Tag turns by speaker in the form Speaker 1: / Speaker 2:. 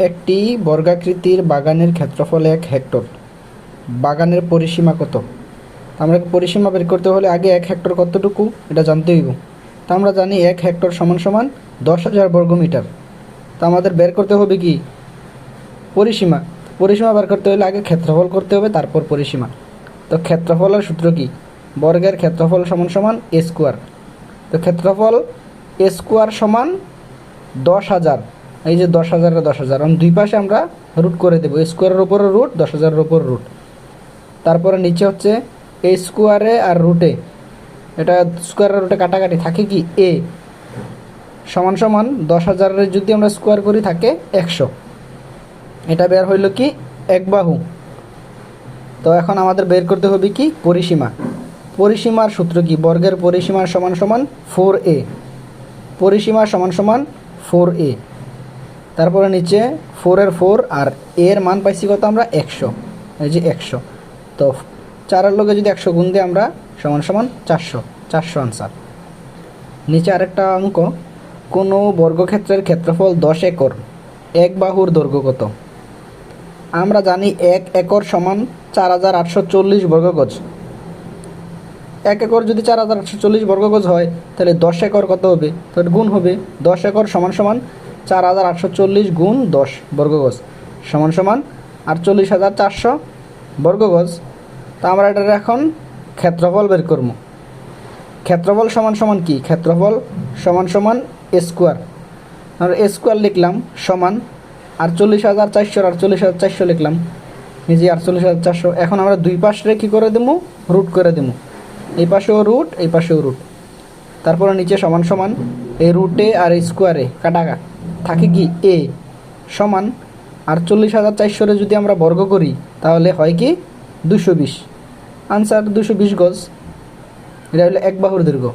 Speaker 1: একটি বর্গাকৃতির বাগানের ক্ষেত্রফল এক হেক্টর। বাগানের পরিসীমা কত? আমরা পরিসীমা বের করতে হলে আগে এক হেক্টর কতটুকু? এটা জানতে হইব। তা আমরা জানি এক হেক্টর সমান সমান দশ হাজার বর্গমিটার তা আমাদের বের করতে হবে কি? পরিসীমা। পরিসীমা বের করতে হলে আগে ক্ষেত্রফল করতে হবে, তারপর পরিসীমা। তো ক্ষেত্রফলের সূত্র কি? বর্গের ক্ষেত্রফল সমান সমান এ স্কোয়ার। তো ক্ষেত্রফল এ স্কোয়ার সমান দশ হাজার। এই যে দশ হাজারের দশ হাজার দুই পাশে আমরা রুট করে দেবো। স্কোয়ারের উপরে রুট দশ হাজারের উপর রুট তারপরে নিচে হচ্ছে এ স্কোয়ারে আর রুটে এটা স্কোয়ারের রুটে কাটাকাটি থাকে কি? এ সমান সমান দশ হাজারের যদি আমরা স্কোয়ার করি থাকে একশো। এটা বের হইল কি? এক বাহু। তো এখন আমাদের বের করতে হবে কি? পরিসীমা। পরিসীমার সূত্র কি? বর্গের পরিসীমার সমান সমান ফোর এ পরিসীমা সমান সমান ফোর এ তারপরে নিচে ফোরের ফোর আর এর মান পাইছি কত আমরা একশো, এই যে একশো। তো চারের লোকে যদি একশো গুণ দিই আমরা সমান সমান চারশো চারশো আনসার নিচে আরেকটা অঙ্ক, কোনো বর্গক্ষেত্রের ক্ষেত্রফল দশ একর, এক বাহুর দৈর্ঘ্য কত? আমরা জানি এক একর সমান চার হাজার আটশো চল্লিশ বর্গগজ। এক একর যদি চার হাজার আটশো চল্লিশ বর্গগজ হয়, তাহলে দশ একর কত হবে? তাহলে গুণ হবে। দশ একর সমান সমান চার হাজার আটশো চল্লিশ গুণ দশ বর্গগজ সমান সমান আটচল্লিশ হাজার চারশো বর্গগজ। তা আমরা এটার এখন ক্ষেত্রফল বের করব। ক্ষেত্রফল সমান সমান কি? ক্ষেত্রফল সমান সমান স্কোয়ার আর স্কোয়ার লিখলাম সমান আটচল্লিশ হাজার চারশো, আটচল্লিশ হাজার চারশো লিখলাম। নিজে আটচল্লিশ হাজার চারশো। এখন আমরা দুই পাশে কী করে দেবো রুট করে দেবো এই পাশেও রুট এই পাশেও রুট তারপরে নিচে সমান সমান এই রুটে আর স্কোয়ারে কাটা থাকে কি? এ সমান আটচল্লিশ হাজার চারশোরে যদি আমরা বর্গ করি, তাহলে হয় কি? দুশো বিশ। আনসার দুশো বিশ গজ। এটা হলো এক বাহুর দৈর্ঘ্য।